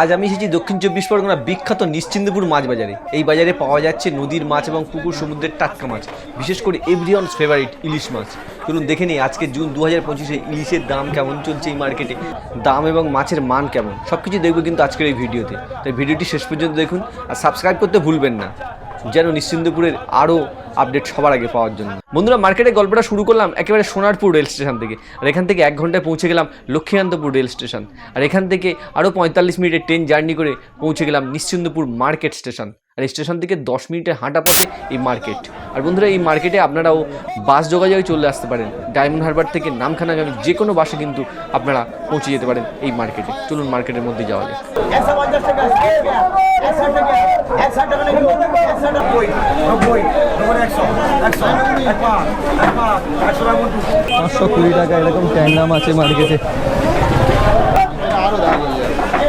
আজ আমি এসেছি দক্ষিণ চব্বিশ পরগনা বিখ্যাত নিশ্চিন্দপুর মাছ বাজারে। এই বাজারে পাওয়া যাচ্ছে নদীর মাছ এবং পুকুর সমুদ্রের টাটকা মাছ, বিশেষ করে এভরিওয়ানস ফেভারিট ইলিশ মাছ। চলুন দেখে নিই আজকে জুন দু হাজার পঁচিশে ইলিশের দাম কেমন চলছে এই মার্কেটে, দাম এবং মাছের মান কেমন সব কিছু দেখব কিন্তু আজকের এই ভিডিওতে। তাই ভিডিওটি শেষ পর্যন্ত দেখুন আর সাবস্ক্রাইব করতে ভুলবেন না। যেন নিশ্চিন্দপুরের আরও আপডেট সবার আগে পাওয়ার জন্য। বন্ধুরা মার্কেটে গল্পটা শুরু করলাম একেবারে সোনারপুর রেল স্টেশন থেকে। আর এখান থেকে এক ঘন্টায় পৌঁছে গেলাম লক্ষ্মীকান্তপুর রেল স্টেশন আর এখান থেকে আরও পঁয়তাল্লিশ মিনিটের ট্রেন জার্নি করে পৌঁছে গেলাম নিশ্চিন্দপুর মার্কেট স্টেশন আর এই স্টেশন থেকে দশ মিনিটের হাঁটা পথে এই মার্কেট আর বন্ধুরা, এই মার্কেটে আপনারাও বাস যোগাযোগে চলে আসতে পারেন। ডায়মন্ড হারবার থেকে নামখানাগামী যে কোনো বাসে কিন্তু আপনারা পৌঁছে যেতে পারেন এই মার্কেটে চলুন মার্কেটের মধ্যে যাওয়া যায় পাঁচশো কুড়ি টাকা এরকম ট্যাংরা মাছ আছে মার্কেটে।